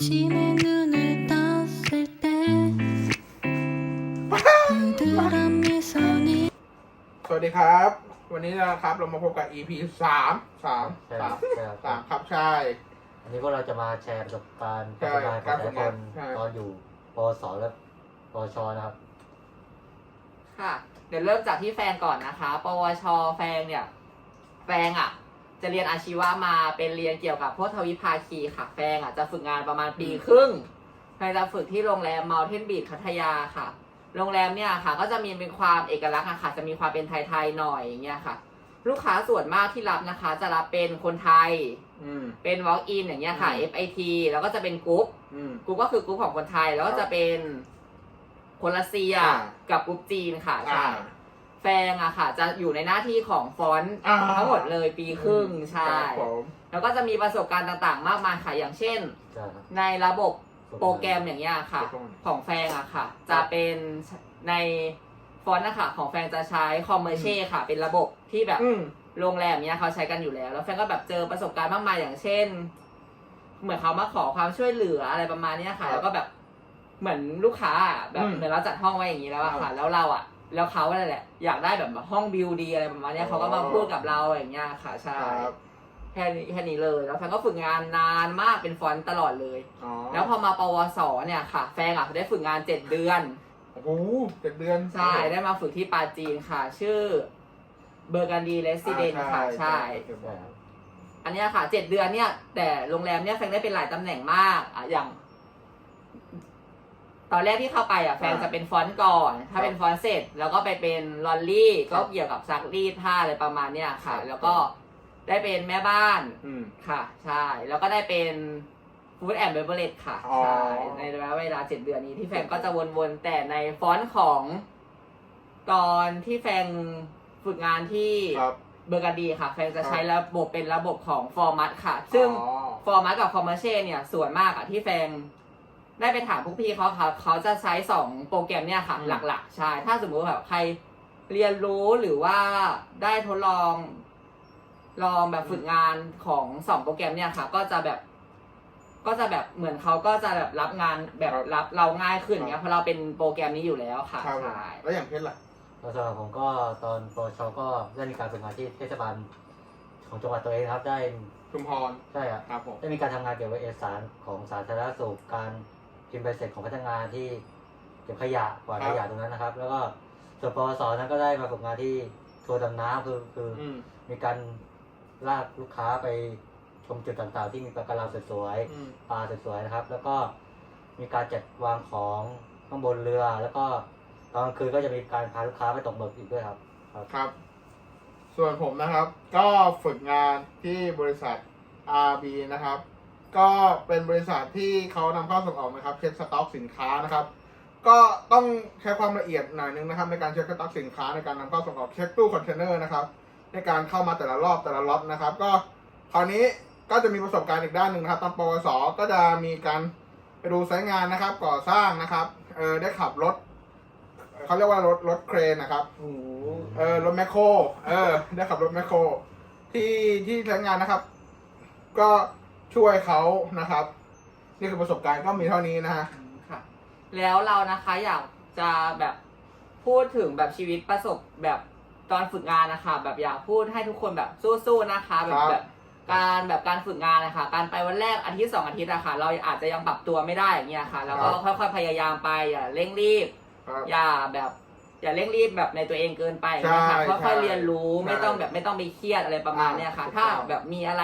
아침에 눈을 떴을 때 물들한 미소니 สวัสดีครับ วันนี้นะครับเรามาพบกับ EP สามสาม ใช่ สาม ใช่ครับ สามครับใช่ อันนี้พวกเราจะมาแชร์ประสบการณ์ ใช่ การทำงานของ การ แต่ ฝึกงานใช่ละคนตอนอยู่ปวสและปวชนะครับ ค่ะ เดี๋ยวเริ่มจากที่แฟนก่อนนะคะ ปวช แฟนเนี่ย แฟงอ่ะ จะเรียนอาชีวะมาเป็นเรียนเกี่ยวกับพวกทวิภาคีค่ะแฟงอะจะฝึกงานประมาณปีครึ่งแฟนจะฝึกที่โรงแรม Mountain Beach พัทยาค่ะ โรงแรมเนี่ยค่ะ ก็จะมีเป็นความเอกลักษณ์อะค่ะ จะมีความเป็นไทยๆหน่อยอย่างเงี้ยค่ะ ลูกค้าส่วนมากที่รับนะคะ จะรับเป็นคนไทย อืม เป็น walk in อย่างเงี้ยค่ะ อืม FIT แล้วก็จะเป็นกรุ๊ปอืม กรุ๊ปก็คือกรุ๊ปของคนไทย แล้วก็จะเป็นคนรัสเซียอ่ากับกรุ๊ปจีนค่ะอ่าใช่ แฟงอะค่ะ จะอยู่ในหน้าที่ของฟอนต์อ่า ทั้งหมดเลยปีครึ่งใช่ ครับผมแล้วก็จะมีประสบการณ์ต่างๆ มากมายค่ะอย่างเช่นใช่ครับในระบบฝึกงานโปรแกรมอย่างเงี้ยค่ะ ของแฟงอะค่ะ จะเป็นในฟอนต์นะคะของแฟงจะใช้คอมเมอร์เช่ค่ะ เป็นระบบที่แบบ อืม โรงแรมเนี้ยเขาใช้กันอยู่แล้ว แล้วแฟนก็แบบเจอประสบการณ์มากมายอย่างเช่น เหมือนเขามาขอความช่วยเหลืออะไรประมาณเนี้ยค่ะครับแล้วก็แบบเหมือนลูกค้าอะแบบอืมเหมือนเราจัดห้องไว้อย่างนี้แล้วอะครัค่ะบแล้วเราอะ แล้วเขาอะไรแหละ อยากได้แบบห้องวิวดีอะไรประมาณเนี้ยอ๋อเขาก็มาพูดกับเราอย่างเงี้ยค่ะใช่ครับแค่นี้แค่นี้เลย แล้วแฟนก็ฝึกงานนานมากเป็นฟอนต์ตลอดเลย อ๋อแล้วพอมาปวสเนี่ยค่ะ แฟนอะได้ฝึกงานเจ็ดเดือน โอ้โหเจ็ดเดือน ใช่ ได้มาฝึกที่ปาจีนค่ะ ชื่อเบอร์กันดีเลสซิเดนค่ะ ใช่ใช่ครับอันเนี้ยค่ะเจ็ดเดือนเนี่ย แต่โรงแรมเนี่ยแฟนได้เป็นหลายตำแหน่งมากอะอย่าง ตอนแรกที่เข้าไปอะแฟนจะเป็นฟอนต์ก่อน ถ้าเป็นฟอนต์เสร็จ แล้วก็ไปเป็นลอนลี่ก็เกี่ยวกับซักรีดผ้าอะไรประมาณเนี้ยค่ะ แล้วก็ได้เป็นแม่บ้านอืม ค่ะ ใช่ แล้วก็ได้เป็นฟู้ดแอนด์เบเวอร์เลค่ะอ๋อ ใช่ในระยะเวลาเจ็ดเดือนนี้ที่แฟนก็จะวนๆ แต่ในฟอนต์ของ ตอนที่แฟนฝึกงานที่ครับ เบอร์กาดีค่ะ แฟนจะครับใช้ระบบเป็นระบบของฟอร์มัตค่ะ ซึ่ง อ๋อ ฟอร์มัตกับคอมเมอร์เชเนี่ยส่วนมากอะที่แฟน ได้ไปถามพวกพี่เขาค่ะเขาจะใช้สองโปรแกรมเนี่ยค่ะ อืม หลักๆ ใช่ ถ้าสมมติแบบใครเรียนรู้หรือว่าได้ทดลอง ลองแบบฝึกงานของสองโปรแกรมเนี่ยค่ะ ก็จะแบบ ก็จะแบบเหมือนเขาก็จะแบบรับงานแบบรับเราง่ายขึ้นอย่างเงี้ยเพราะเราเป็นโปรแกรมนี้อยู่แล้วค่ะครับผมใช่แล้วอย่างเพชรล่ะ แล้วสำหรับผมก็ตอนปวชก็ได้มีการฝึกงานที่เทศบาลของจังหวัดตัวเองนะครับได้ชุมพร ใช่ครับ ครับผม ได้มีการทำงานเกี่ยวกับเอกสารของสาธารณสุขการ พิมพ์ใบเสร็จของพนักงานที่เก็บขยะกวาดขยะตรงนั้นนะครับ แล้วก็ส่วนปวสนั้นก็ได้มาฝึกงานที่ทัวร์ดำน้ำคือคือออืมมีการลากลูกค้าไปชมจุดต่างๆ ที่มีปะการังสวยอืมๆปลาสวยๆนะครับ แล้วก็มีการจัดวางของข้างบนเรือ แล้วก็ตอนกลางคืนก็จะมีการพาลูกค้าไปตกหมึกอีกด้วยครับ ครับ ส่วนผมนะครับ ก็ฝึกงานที่บริษัท RB นะครับ ก็เป็นบริษัทที่เขานำเข้าส่งออกนะครับ เช็คสต็อกสินค้านะครับ ก็ต้องใช้ความละเอียดหน่อยนึงนะครับ ในการเช็คสต็อกสินค้าในการนำเข้าส่งออกเช็คตู้คอนเทนเนอร์นะครับ ในการเข้ามาแต่ละรอบแต่ละล็อตนะครับ ก็คราวนี้ก็จะมีประสบการณ์อีกด้านหนึ่งนะครับตอนปวสก็จะมีการไปดูไซต์งานนะครับ ก่อสร้างนะครับเออได้ขับรถเขาเรียกว่ารถรถเครนนะครับเออรถแมคโครเออได้ขับรถแมคโครที่ที่ใช้งานนะครับ ก็ ช่วยเขานะครับ นี่คือประสบการณ์ก็มีเท่านี้นะฮะ ค่ะ แล้วเรานะคะอยากจะแบบพูดถึงแบบชีวิตประสบแบบตอนฝึกงานนะคะ แบบอยากพูดให้ทุกคนแบบสู้ๆนะคะ แบคบรับแบบการแบบการฝึกงานนะคะ การไปวันแรกอาทิตย์สองอาทิตย์อะค่ะเราอาจจะยังปรับตัวไม่ได้อย่างเงี้ยค่ะ แล้วก็ค่อยๆพยายามไปอย่าเร่งรีบ ครับ อย่าแบบอย่าเร่งรีบแบบในตัวเองเกินไปนะคะใช่ค่อยๆใช่เรียนรู้ไม่ต้องแบบไม่ต้องไปเครียดอะไรประมาณเนี้ยค่ะถูกต้องถ้าแบบมีอะไร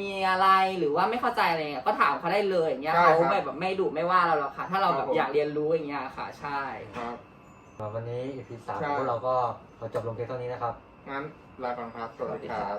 มีอะไรหรือว่าไม่เข้าใจอะไรเงี้ยก็ถามเขาได้เลยอย่างเงี้ยใช่เขาครับไม่แบบไม่ดุไม่ว่าเราหรอกค่ะ ถ้าเราแบครับบผมอยากเรียนรู้อย่างเงี้ยค่ะ ใช่ครับวันนี้ EP สามใช่ พวกเราก็ขอจบลงเพียงเท่านี้นะครับ งั้นลาก่อนครับ สวัสดีครับ